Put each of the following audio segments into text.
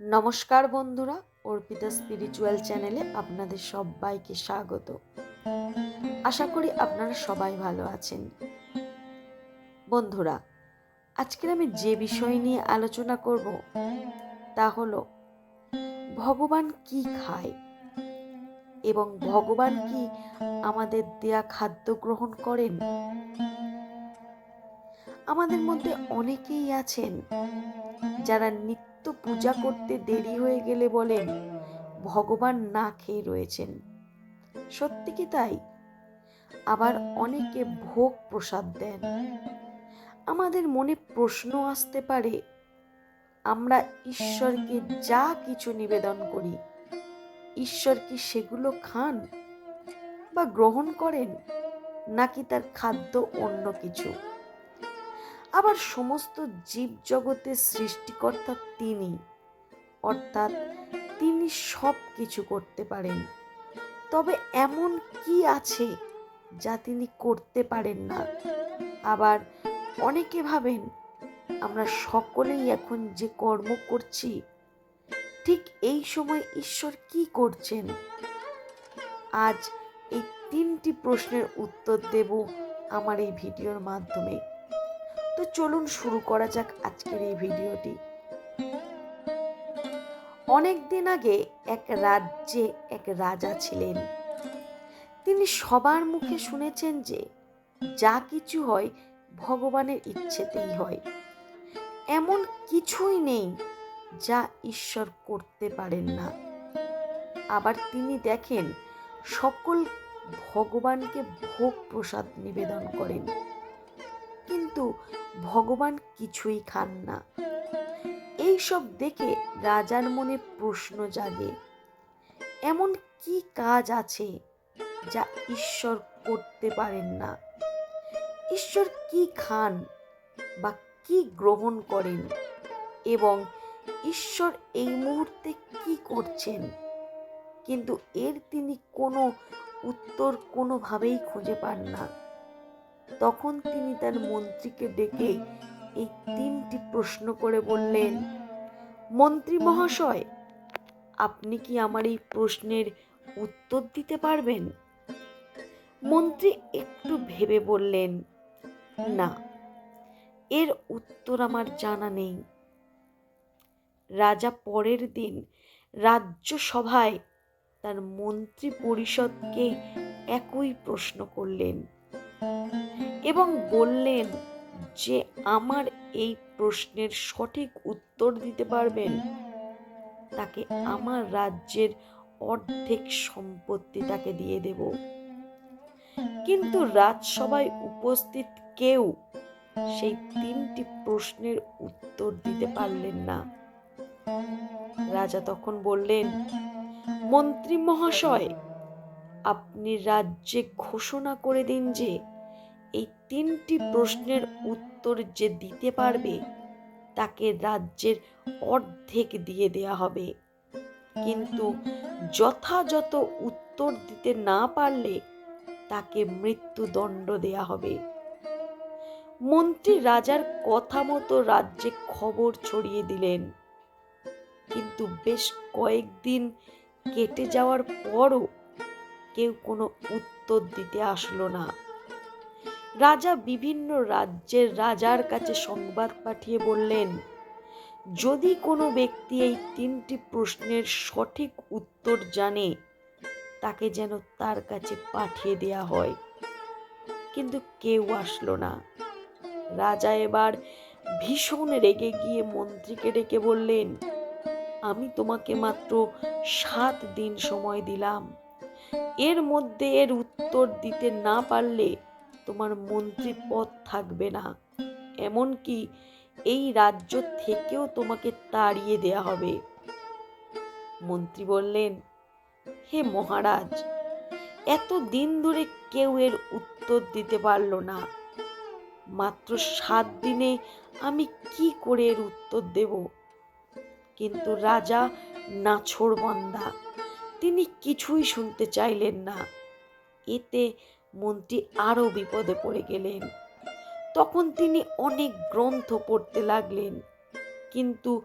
নমস্কার বন্ধুরা, অর্পিতা স্পিরিচুয়াল চ্যানেলে আপনাদের সবাইকে স্বাগত। আশা করি আপনারা সবাই ভালো আছেন। বন্ধুরা, আজকের আমি যে বিষয় নিয়ে আলোচনা করব, তা হলো, ভগবান কি খায়? এবং ভগবান কি আমাদের দেয়া খাদ্য গ্রহণ করেন? আমাদের মধ্যে অনেকেই আছেন যারা নিত্য পূজা করতে দেরি হয়ে গেলে বলেন, ভগবান না খেয়ে রয়েছেন। সত্যি কি তাই? আবার অনেকে ভোগ প্রসাদ দেন। আমাদের মনে প্রশ্ন আসতে পারে, আমরা ঈশ্বরকে যা কিছু নিবেদন করি, ঈশ্বর কি সেগুলো খান বা গ্রহণ করেন, নাকি তার খাদ্য অন্য কিছু? আবার সমস্ত জীব জগতের সৃষ্টিকর্তা তিনি। অর্থাৎ তিনি সব কিছু করতে পারেন। তবে এমন কি আছে যা তিনি করতে পারেন না? আবার অনেকে ভাবেন, আমরা সকলেই এখন যে কর্ম করছি, ঠিক এই সময় ঈশ্বর কি করছেন? আজ এই তিনটি প্রশ্নের উত্তর দেব আমার এই ভিডিওর মাধ্যমে। তো চলুন শুরু করা যাক আজকের এই ভিডিওটি। অনেক দিন আগে এক রাজ্যে এক রাজা ছিলেন। তিনি সবার মুখে শুনেছেন যে যা কিছু হয় ভগবানের ইচ্ছেতেই হয়। এমন কিছুই নেই যা ঈশ্বর করতে পারেন না। আবার তিনি দেখেন সকল ভগবানকে ভোগ প্রসাদ নিবেদন করেন। কিন্তু ভগবান কিছুই খান না। এই সব দেখে রাজার মনে প্রশ্ন জাগে, এমন কি কাজ আছে যা ঈশ্বর করতে পারেন না? ঈশ্বর কি খান বা কি গ্রহণ করেন এবং ঈশ্বর এই মুহূর্তে কি করছেন? কিন্তু এর তিনি কোনো উত্তর কোনোভাবেই খুঁজে পান না। তখন তিনি তার মন্ত্রীকে ডেকে এই তিনটি প্রশ্ন করে বললেন, মন্ত্রী মহাশয়, আপনি কি আমার এই প্রশ্নের উত্তর দিতে পারবেন? মন্ত্রী একটু ভেবে বললেন, না, এর উত্তর আমার জানা নেই। রাজা পরের দিন রাজ্যসভায় তার মন্ত্রী পরিষদকে একই প্রশ্ন করলেন। এবং বললেন, যে আমার এই প্রশ্নের সঠিক উত্তর দিতে পারবেন, তাকে আমার রাজ্যের অর্ধেক সম্পত্তি তাকে দিয়ে দেব। কিন্তু রাজসভায় উপস্থিত কেউ সেই তিনটি প্রশ্নের উত্তর দিতে পারলেন না। রাজা তখন বললেন, মন্ত্রী মহাশয়, আপনি রাজ্যে ঘোষণা করে দিন যে এই তিনটি প্রশ্নের উত্তর যে দিতে পারবে, তাকে রাজ্যের অর্ধেক দিয়ে দেয়া হবে। কিন্তু যথাযথ উত্তর দিতে না পারলে তাকে মৃত্যুদণ্ড দেয়া হবে। মন্ত্রী রাজার কথা মতো রাজ্যে খবর ছড়িয়ে দিলেন। কিন্তু বেশ কয়েকদিন কেটে যাওয়ার পরও কেউ কোনো উত্তর দিতে আসলো না। রাজা বিভিন্ন রাজ্যের রাজার কাছে সংবাদ পাঠিয়ে বললেন, যদি কোনো ব্যক্তি এই তিনটি প্রশ্নের সঠিক উত্তর জানে, তাকে যেন তার কাছে পাঠিয়ে দেয়া হয়। কিন্তু কেউ আসলো না। রাজা এবার ভীষণ রেগে গিয়ে মন্ত্রীকে ডেকে বললেন, আমি তোমাকে মাত্র সাত দিন সময় দিলাম। এর মধ্যে এর উত্তর দিতে না পারলে তোমার মন্ত্রী পদ থাকবে না। এমনকি এই রাজ্য থেকেও তোমাকে তাড়িয়ে দেয়া হবে। মন্ত্রী বললেন, হে মহারাজ, এত দিন ধরে কেউ এর উত্তর দিতে পারল না। মাত্র সাত দিনে আমি কি করে এর উত্তর দেব? কিন্তু রাজা নাছোড়বন্দা তিনি কিছুই শুনতে চাইলেন না। এতে মন্ত্রী আরও বিপদে পড়ে গেলেন। তখন তিনি অনেক গ্রন্থ পড়তে লাগলেন, কিন্তু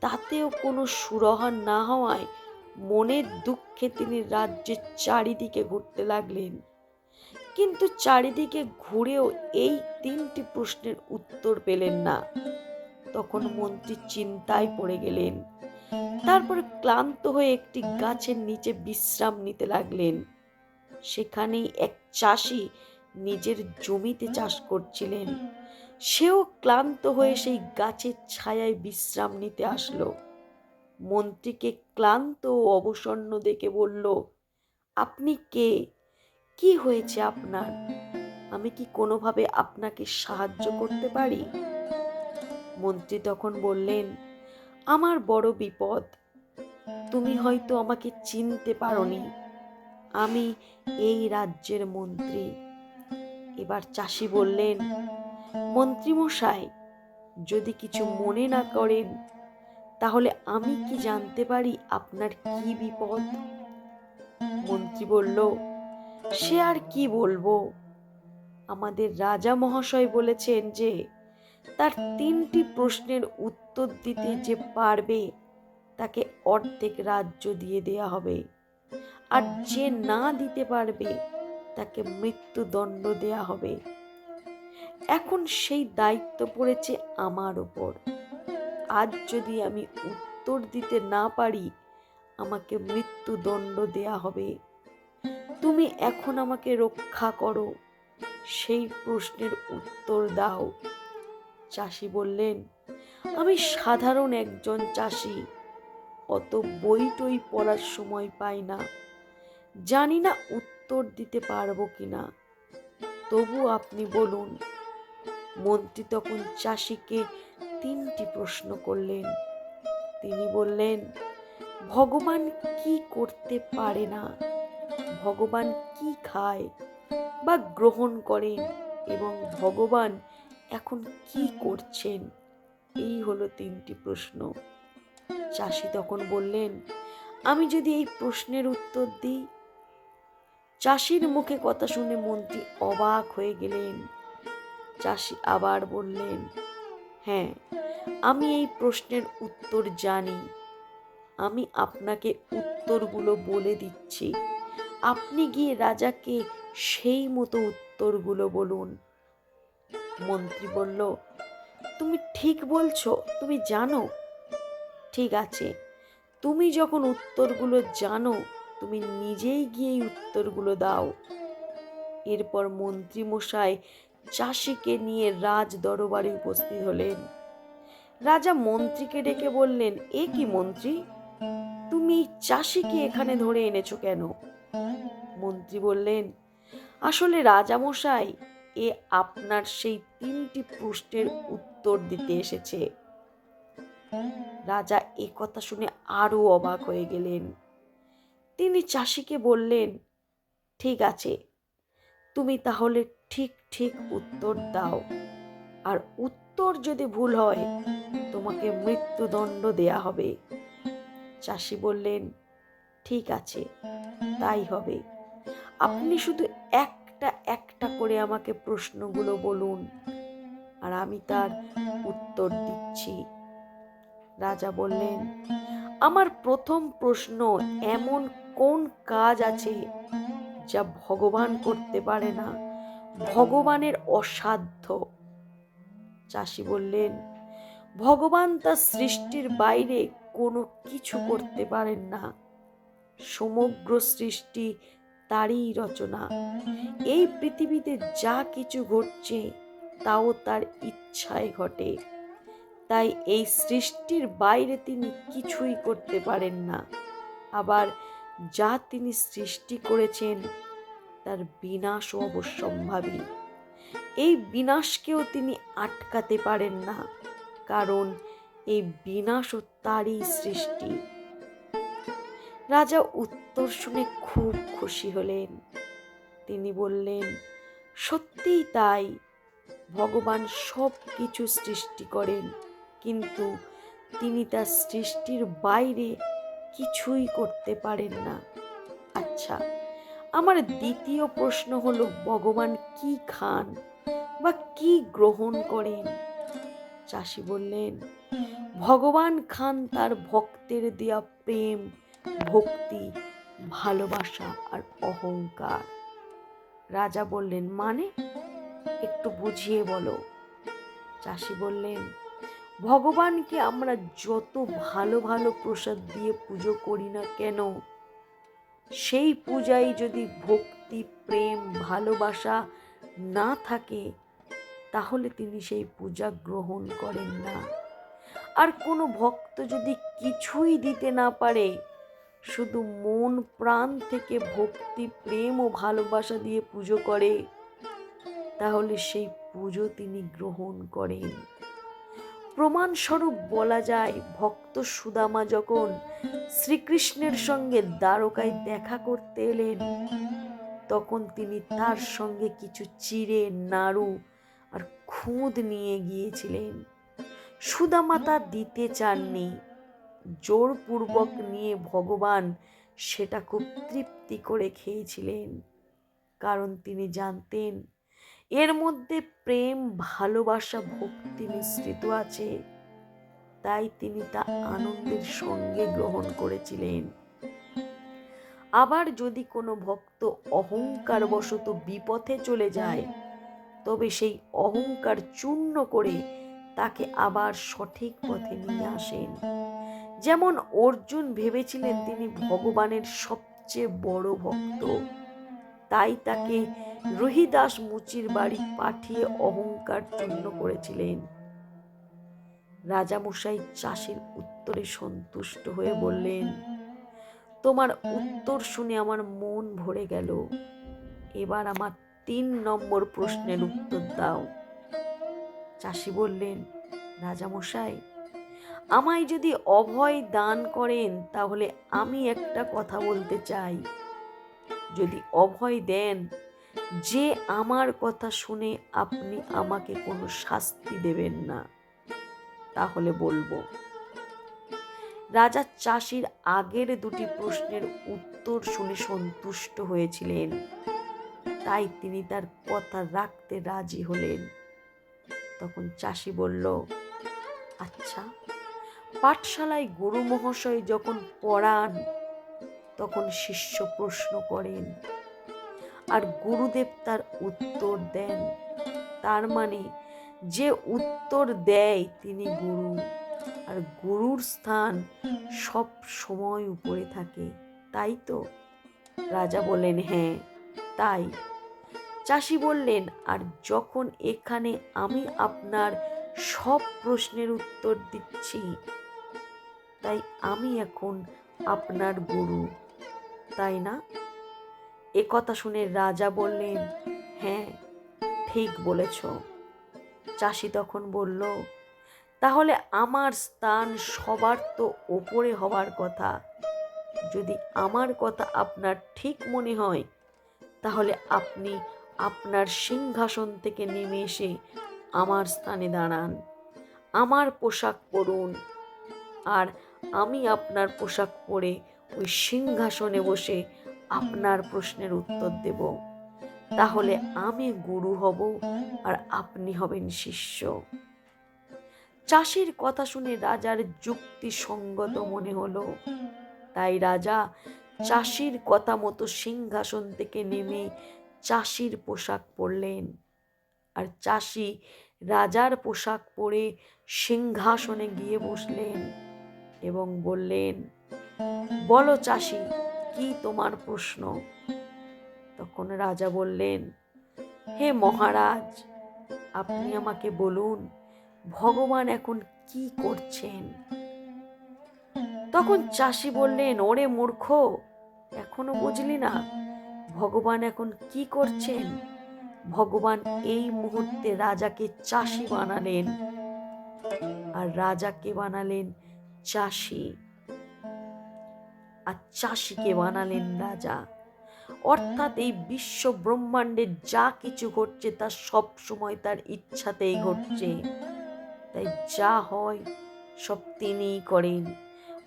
তাতেও কোনো সুরহা না হওয়ায় মনের দুঃখে তিনি রাজ্যের চারিদিকে ঘুরতে লাগলেন। কিন্তু চারিদিকে ঘুরেও এই তিনটি প্রশ্নের উত্তর পেলেন না। তখন মন্ত্রী চিন্তায় পড়ে গেলেন, তারপর ক্লান্ত হয়ে একটি গাছের নিচে বিশ্রাম নিতে লাগলেন। সেখানেই এক চাষি নিজের জমিতে চাষ করছিলেন। সেও ক্লান্ত হয়ে সেই গাছের ছায়ায় বিশ্রাম নিতে আসলো। মন্ত্রীকে ক্লান্ত ও অবসন্ন দেখে বলল আপনি কে? কি হয়েছে আপনার? আমি কি কোনোভাবে আপনাকে সাহায্য করতে পারি? মন্ত্রী তখন বললেন আমার বড় বিপদ। তুমি হয়তো আমাকে চিনতে পারোনি। আমি এই রাজ্যের মন্ত্রী। এবার চাষি বললেন, মন্ত্রীমশাই, যদি কিছু মনে না করেন, তাহলে আমি কি জানতে পারি আপনার কি বিপদ? মন্ত্রী বলল, সে আর কি বলব? আমাদের রাজা মহাশয় বলেছেন যে, তার তিনটি প্রশ্নের উত্তর দিতে যে পারবে, তাকে অর্ধেক রাজ্য দিয়ে দেয়া হবে। আর যে না দিতে পারবে, তাকে মৃত্যুদণ্ড দেয়া হবে। এখন সেই দায়িত্ব পড়েছে আমার ওপর আজ যদি আমি উত্তর দিতে না পারি, আমাকে মৃত্যুদণ্ড দেয়া হবে। তুমি এখন আমাকে রক্ষা করো। সেই প্রশ্নের উত্তর দাও। চাষি বললেন, আমি সাধারণ একজন চাষি। অত বই টই পড়ার সময় পাই না। জানি না উত্তর দিতে পারব কিনা। তবু আপনি বলুন, মন্ত্রী তখন চাষিকে তিনটি প্রশ্ন করলেন। তিনি বললেন, ভগবান কি করতে পারে না? ভগবান কি খায় বা গ্রহণ করেন এবং ভগবান এখন কি করছেন? এই হলো তিনটি প্রশ্ন। চাষি তখন বললেন, আমি যদি এই প্রশ্নের উত্তর দিই চাষির মুখে কথা শুনে মন্ত্রী অবাক হয়ে গেলেন। চাষি আবার বললেন হ্যাঁ আমি এই প্রশ্নের উত্তর জানি। আমি আপনাকে উত্তরগুলো বলে দিচ্ছি। আপনি গিয়ে রাজাকে সেই মতো উত্তরগুলো বলুন। মন্ত্রী বলল, তুমি ঠিক বলছো, তুমি জানো। ঠিক আছে, তুমি যখন উত্তরগুলো জানো তুমি নিজেই গিয়ে উত্তরগুলো দাও। এরপর মন্ত্রী মশাই চাষিকে নিয়ে রাজ দরবারে উপস্থিত হলেন। রাজা মন্ত্রীকে ডেকে বললেন, এ কি মন্ত্রী? তুমি চাষিকে এখানে ধরে এনেছো কেন? মন্ত্রী বললেন, আসলে রাজামশাই, এ আপনার সেই তিনটি প্রশ্নের উত্তর দিতে এসেছে। রাজা এ কথা শুনে আরও অবাক হয়ে গেলেন। তিনি চাষিকে বললেন, ঠিক আছে, তুমি তাহলে ঠিক ঠিক উত্তর দাও। আর উত্তর যদি ভুল হয়, তোমাকে মৃত্যুদণ্ড দেয়া হবে। চাষি বললেন, ঠিক আছে, তাই হবে। আপনি শুধু একটা একটা করে আমাকে প্রশ্নগুলো বলুন, আর আমি তার উত্তর দিচ্ছি। রাজা বললেন, আমার প্রথম প্রশ্ন এমন কোন কাজ আছে যা ভগবান করতে পারে না? ভগবানের অসাধ্য। চাষি বললেন, ভগবান তার সৃষ্টির বাইরে কোনো কিছু করতে পারেন না। সমগ্র সৃষ্টি তারই রচনা। এই পৃথিবীতে যা কিছু ঘটছে, তাও তার ইচ্ছায় ঘটে। তাই এই সৃষ্টির বাইরে তিনি কিছুই করতে পারেন না। আবার যা তিনি সৃষ্টি করেছেন তার বিনাশও অবশ্যম্ভাবী। এই বিনাশকেও তিনি আটকাতে পারেন না, কারণ এই বিনাশও তারই সৃষ্টি। রাজা উত্তর শুনে খুব খুশি হলেন। তিনি বললেন, সত্যিই তাই। ভগবান সব কিছু সৃষ্টি করেন, কিন্তু তিনি তার সৃষ্টির বাইরে কিছুই করতে পারেন না। আচ্ছা আমার দ্বিতীয় প্রশ্ন হলো, ভগবান কি খান বা কি গ্রহণ করেন? চাষি বললেন, ভগবান খান তার ভক্তের দেয়া প্রেম, ভক্তি, ভালোবাসা আর অহংকার। রাজা বললেন মানে? একটু বুঝিয়ে বলো। চাষি বললেন ভগবানকে আমরা যত ভালো ভালো প্রসাদ দিয়ে পুজো করি না কেন? সেই পূজায় যদি ভক্তি, প্রেম, ভালোবাসা না থাকে, তাহলে তিনি সেই পূজা গ্রহণ করেন না। আর কোনো ভক্ত যদি কিছুই দিতে না পারে, শুধু মন, প্রাণ থেকে ভক্তি, প্রেম ও ভালোবাসা দিয়ে পুজো করে, তাহলে সেই পুজো তিনি গ্রহণ করেন। প্রমাণস্বরূপ বলা যায়, ভক্ত সুদামা যখন শ্রীকৃষ্ণের সঙ্গে দ্বারকায় দেখা করতে এলেন, তখন তিনি তার সঙ্গে কিছু চিড়ে, নাড়ু আর খুঁদ নিয়ে গিয়েছিলেন। সুদামা তা দিতে চাননি। জোরপূর্বক নিয়ে ভগবান সেটা খুব তৃপ্তি করে খেয়েছিলেন। কারণ তিনি জানতেন এর মধ্যে প্রেম, ভালোবাসা, ভক্তি মিশ্রিত আছে। তাই তিনি তা আনন্দের সঙ্গে গ্রহণ করেছিলেন। আবার যদি কোনো ভক্ত অহংকার বশত বিপথে চলে যায়, তবে সেই অহংকার চূর্ণ করে তাকে আবার সঠিক পথে নিয়ে আসেন। যেমন অর্জুন ভেবেছিলেন তিনি ভগবানের সবচেয়ে বড় ভক্ত। তাই তাকে রহিদাস মুচির বাড়ি পাঠিয়ে অহংকার চূর্ণ করেছিলেন। রাজামশাই চাষির উত্তরে সন্তুষ্ট হয়ে বললেন, তোমার উত্তর শুনে আমার মন ভরে গেল। এবার আমার তিন নম্বর প্রশ্নের উত্তর দাও। চাষি বললেন, রাজামশাই, আমায় যদি অভয় দান করেন তাহলে আমি একটা কথা বলতে চাই। যদি অভয় দেন যে আমার কথা শুনে আপনি আমাকে কোনো শাস্তি দেবেন না, তাহলে বলব। রাজা চাষির আগের দুটি প্রশ্নের উত্তর শুনে সন্তুষ্ট হয়েছিলেন। তাই তিনি তার কথা রাখতে রাজি হলেন। তখন চাষি বলল আচ্ছা পাঠশালায় গুরু মহাশয় যখন পড়ান, তখন শিষ্য প্রশ্ন করেন আর গুরুদেব তার উত্তর দেন। তার মানে যে উত্তর দেয় তিনি গুরু, আর গুরুর স্থান সব সময় উপরে থাকে, তাই তো? রাজা বললেন হ্যাঁ তাই। চাষি বললেন, আর যখন এখানে আমি আপনার সব প্রশ্নের উত্তর দিচ্ছি, তাই আমি এখন আপনার গুরু, তাই না? এ কথা শুনে রাজা বললেন হ্যাঁ ঠিক বলেছ। চাষি তখন বলল, তাহলে আমার স্থান সবার তো ওপরে হওয়ার কথা। যদি আমার কথা আপনার ঠিক মনে হয়, তাহলে আপনি আপনার সিংহাসন থেকে নেমে এসে আমার স্থানে দাঁড়ান, আমার পোশাক পরুন। আর আমি আপনার পোশাক পরে ওই সিংহাসনে বসে আপনার প্রশ্নের উত্তর দেব। তাহলে আমি গুরু হব আর আপনি হবেন শিষ্য। চাষির কথা শুনে রাজার যুক্তি সঙ্গত মনে হলো। তাই রাজা চাষির কথা মতো সিংহাসন থেকে নেমে চাষির পোশাক পরলেন। আর চাষি রাজার পোশাক পরে সিংহাসনে গিয়ে বসলেন এবং বললেন, বলো চাষি কি তোমার প্রশ্ন? তখন রাজা বললেন, হে মহারাজ, আপনি আমাকে বলুন, ভগবান এখন কি করছেন? তখন চাষি বললেন, ওরে মূর্খ, এখনও বুঝলি না, ভগবান এখন কি করছেন? ভগবান এই মুহূর্তে রাজাকে চাষি বানালেন। আর রাজাকে বানালেন চাষি। আর চাষিকে বানালেন রাজা। অর্থাৎ এই বিশ্ব ব্রহ্মাণ্ডে যা কিছু ঘটছে তা সব সময় তার ইচ্ছাতেই ঘটছে। তাই যা হয়, সব তিনিই করেন।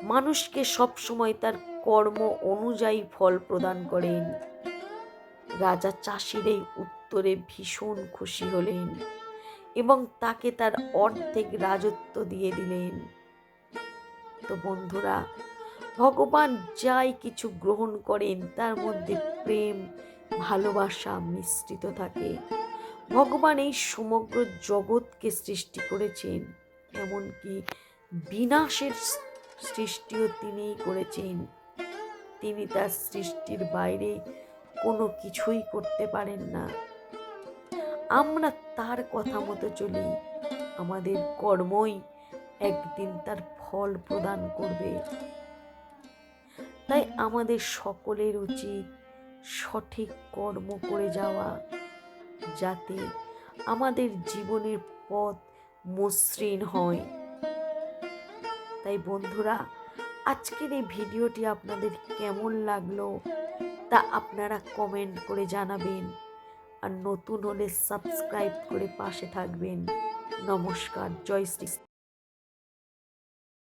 মানুষকে সব সময় তার কর্ম অনুযায়ী ফল প্রদান করেন। রাজা চাষির এই উত্তরে ভীষণ খুশি হলেন এবং তাকে তার অর্ধেক রাজত্ব দিয়ে দিলেন। তো বন্ধুরা ভগবান যাই কিছু গ্রহণ করেন, তার মধ্যে প্রেম, ভালোবাসা মিশ্রিত থাকে। ভগবান এই সমগ্র জগৎকে সৃষ্টি করেছেন, এমনকি বিনাশের সৃষ্টিও তিনিই করেছেন। তিনি তার সৃষ্টির বাইরে কোনো কিছুই করতে পারেন না। আমরা তার কথা মতো চলি, আমাদের কর্মই একদিন তার ফল প্রদান করবে। তাই আমাদের সকলের উচিত সঠিক কর্ম করে যাওয়া, যাতে আমাদের জীবনের পথ মসৃণ হয়। তাই বন্ধুরা, আজকের এই ভিডিওটি আপনাদের কেমন লাগল তা আপনারা কমেন্ট করে জানাবেন আর নতুন হলে সাবস্ক্রাইব করে পাশে থাকবেন। নমস্কার, জয় শ্রী